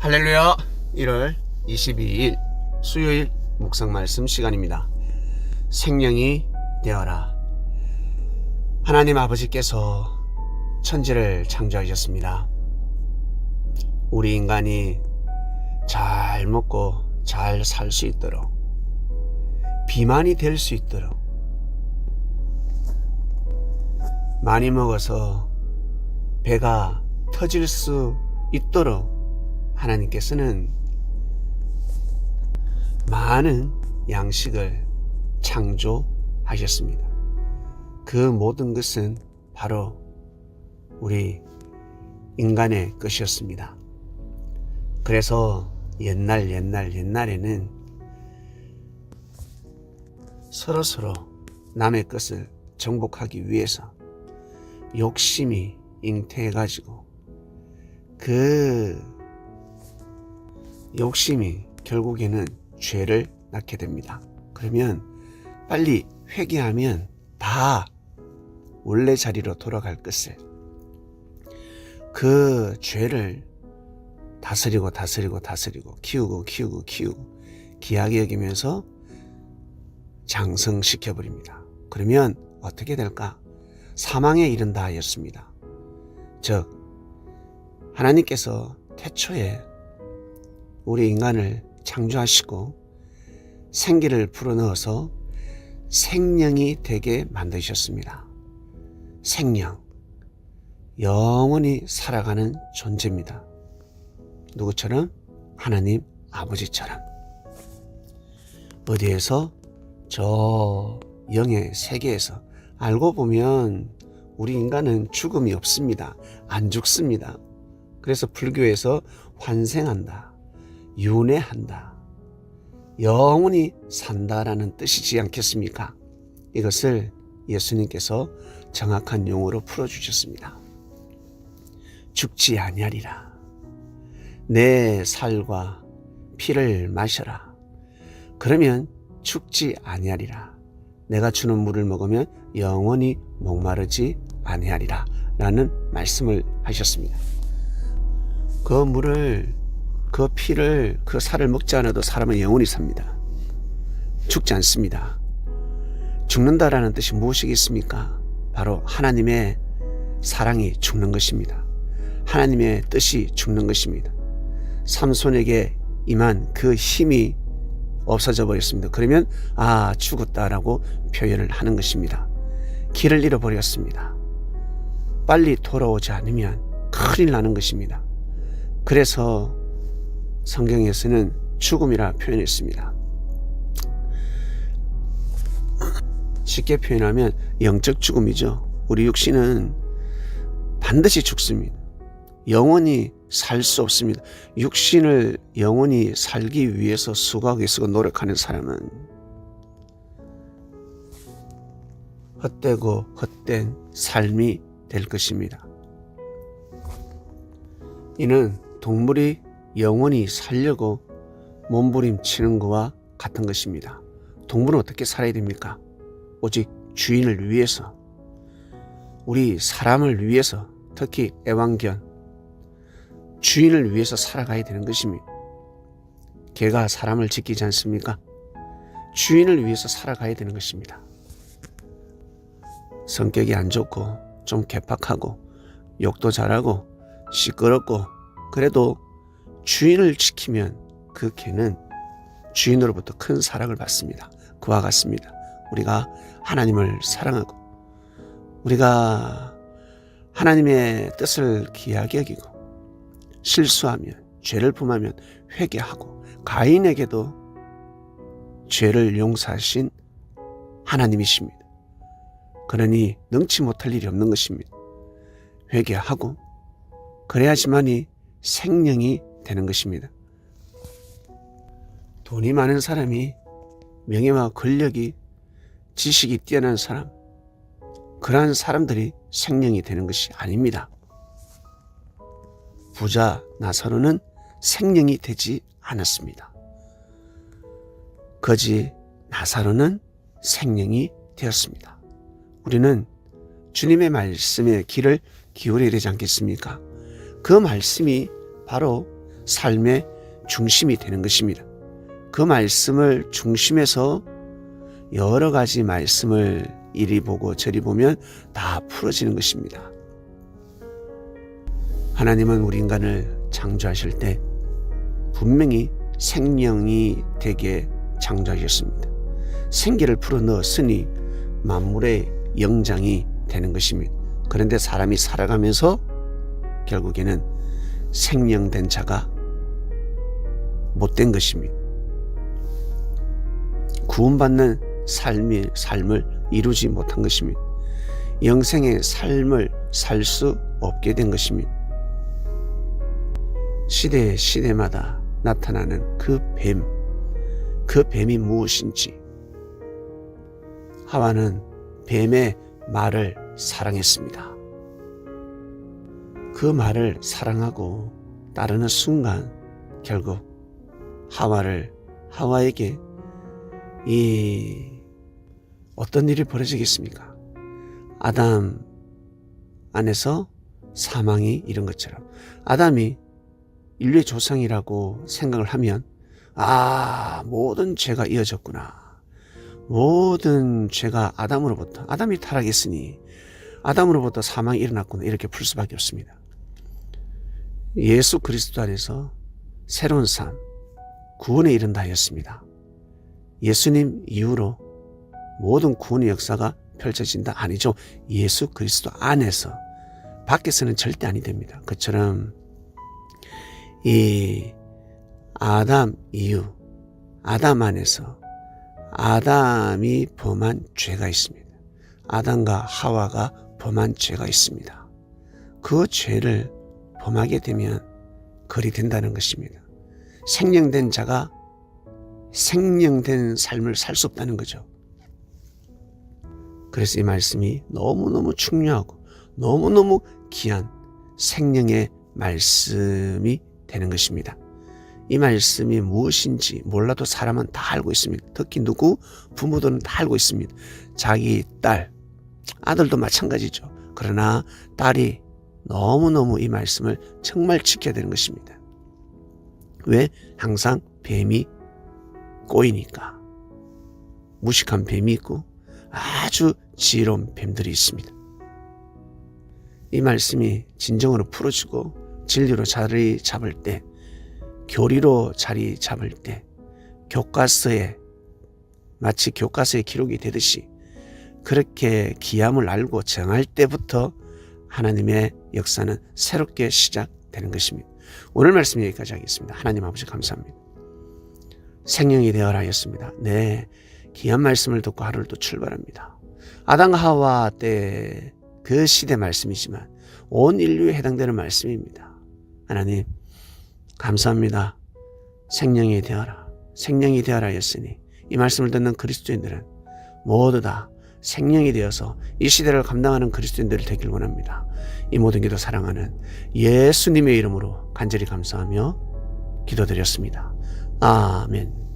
할렐루야 1월 22일 수요일 묵상 말씀 시간입니다. 생명이 되어라. 하나님 아버지께서 천지를 창조하셨습니다. 우리 인간이 잘 먹고 잘 살 수 있도록 비만이 될 수 있도록 많이 먹어서 배가 터질 수 있도록 하나님께서는 많은 양식을 창조하셨습니다. 그 모든 것은 바로 우리 인간의 것이었습니다. 그래서 옛날 옛날 옛날에는 서로 서로 남의 것을 정복하기 위해서 욕심이 잉태해가지고 그 욕심이 결국에는 죄를 낳게 됩니다. 그러면 빨리 회개하면 다 원래 자리로 돌아갈 것을 그 죄를 다스리고 다스리고 다스리고 키우고 키우고 키우고 귀하게 여기면서 장성시켜 버립니다. 그러면 어떻게 될까? 사망에 이른다 하였습니다. 즉 하나님께서 태초에 우리 인간을 창조하시고 생기를 불어넣어서 생명이 되게 만드셨습니다. 생명, 영원히 살아가는 존재입니다. 누구처럼? 하나님 아버지처럼. 어디에서? 저 영의 세계에서 알고 보면 우리 인간은 죽음이 없습니다. 안 죽습니다. 그래서 불교에서 환생한다. 윤회한다. 영원히 산다라는 뜻이지 않겠습니까? 이것을 예수님께서 정확한 용어로 풀어 주셨습니다. 죽지 아니하리라. 내 살과 피를 마셔라. 그러면 죽지 아니하리라. 내가 주는 물을 먹으면 영원히 목마르지 아니하리라. 라는 말씀을 하셨습니다. 그 물을 그 피를 그 살을 먹지 않아도 사람은 영원히 삽니다. 죽지 않습니다. 죽는다라는 뜻이 무엇이겠습니까? 바로 하나님의 사랑이 죽는 것입니다. 하나님의 뜻이 죽는 것입니다. 삼손에게 임한 그 힘이 없어져 버렸습니다. 그러면 아 죽었다라고 표현을 하는 것입니다. 길을 잃어버렸습니다. 빨리 돌아오지 않으면 큰일 나는 것입니다. 그래서 성경에서는 죽음이라 표현했습니다. 쉽게 표현하면 영적 죽음이죠. 우리 육신은 반드시 죽습니다. 영원히 살 수 없습니다. 육신을 영원히 살기 위해서 수고하고 쓰고 노력하는 사람은 헛되고 헛된 삶이 될 것입니다. 이는 동물이 영원히 살려고 몸부림치는 것과 같은 것입니다. 동물은 어떻게 살아야 됩니까? 오직 주인을 위해서, 우리 사람을 위해서, 특히 애완견, 주인을 위해서 살아가야 되는 것입니다. 개가 사람을 지키지 않습니까? 주인을 위해서 살아가야 되는 것입니다. 성격이 안 좋고 좀 개팍하고 욕도 잘하고 시끄럽고 그래도 주인을 지키면 그 개는 주인으로부터 큰 사랑을 받습니다. 그와 같습니다. 우리가 하나님을 사랑하고 우리가 하나님의 뜻을 귀하게 여기고 실수하면 죄를 범하면 회개하고 가인에게도 죄를 용서하신 하나님이십니다. 그러니 능치 못할 일이 없는 것입니다. 회개하고 그래야지만이 생명이 되는 것입니다. 돈이 많은 사람이 명예와 권력이 지식이 뛰어난 사람 그러한 사람들이 생명이 되는 것이 아닙니다. 부자 나사로는 생명이 되지 않았습니다. 거지 나사로는 생명이 되었습니다. 우리는 주님의 말씀에 귀를 기울여야 되지 않겠습니까? 그 말씀이 바로 삶의 중심이 되는 것입니다. 그 말씀을 중심에서 여러 가지 말씀을 이리 보고 저리 보면 다 풀어지는 것입니다. 하나님은 우리 인간을 창조하실 때 분명히 생명이 되게 창조하셨습니다. 생기를 풀어 넣었으니 만물의 영장이 되는 것입니다. 그런데 사람이 살아가면서 결국에는 생명된 자가 못된 것입니다. 구원받는 삶이, 삶을 이루지 못한 것입니다. 영생의 삶을 살 수 없게 된 것입니다. 시대 시대마다 나타나는 그 뱀, 그 뱀이 무엇인지 하와는 뱀의 말을 사랑했습니다. 그 말을 사랑하고 따르는 순간 결국 하와를 하와에게 이 어떤 일이 벌어지겠습니까? 아담 안에서 사망이 이런 것처럼 아담이 인류의 조상이라고 생각을 하면 아 모든 죄가 이어졌구나 모든 죄가 아담으로부터 아담이 타락했으니 아담으로부터 사망이 일어났구나 이렇게 풀 수밖에 없습니다. 예수 그리스도 안에서 새로운 삶 구원에 이른다 하였습니다. 예수님 이후로 모든 구원의 역사가 펼쳐진다 아니죠. 예수 그리스도 안에서 밖에서는 절대 아니 됩니다. 그처럼 이 아담 이후 아담 안에서 아담이 범한 죄가 있습니다. 아담과 하와가 범한 죄가 있습니다. 그 죄를 범하게 되면 거리 된다는 것입니다. 생명된 자가 생명된 삶을 살 수 없다는 거죠. 그래서 이 말씀이 너무너무 중요하고 너무너무 귀한 생명의 말씀이 되는 것입니다. 이 말씀이 무엇인지 몰라도 사람은 다 알고 있습니다. 특히 누구? 부모들은 다 알고 있습니다. 자기 딸, 아들도 마찬가지죠. 그러나 딸이 너무너무 이 말씀을 정말 지켜야 되는 것입니다. 왜? 항상 뱀이 꼬이니까. 무식한 뱀이 있고 아주 지혜로운 뱀들이 있습니다. 이 말씀이 진정으로 풀어주고 진리로 자리 잡을 때, 교리로 자리 잡을 때, 교과서에 마치 교과서에 기록이 되듯이 그렇게 기함을 알고 정할 때부터 하나님의 역사는 새롭게 시작되는 것입니다. 오늘 말씀 여기까지 하겠습니다. 하나님 아버지 감사합니다. 생명이 되어라 하였습니다. 네, 귀한 말씀을 듣고 하루를 또 출발합니다. 아담 하와 때 그 시대 말씀이지만 온 인류에 해당되는 말씀입니다. 하나님 감사합니다. 생명이 되어라. 생명이 되어라 하였으니 이 말씀을 듣는 그리스도인들은 모두 다 생명이 되어서 이 시대를 감당하는 그리스도인들이 되길 원합니다. 이 모든 기도 사랑하는 예수님의 이름으로 간절히 감사하며 기도드렸습니다. 아멘.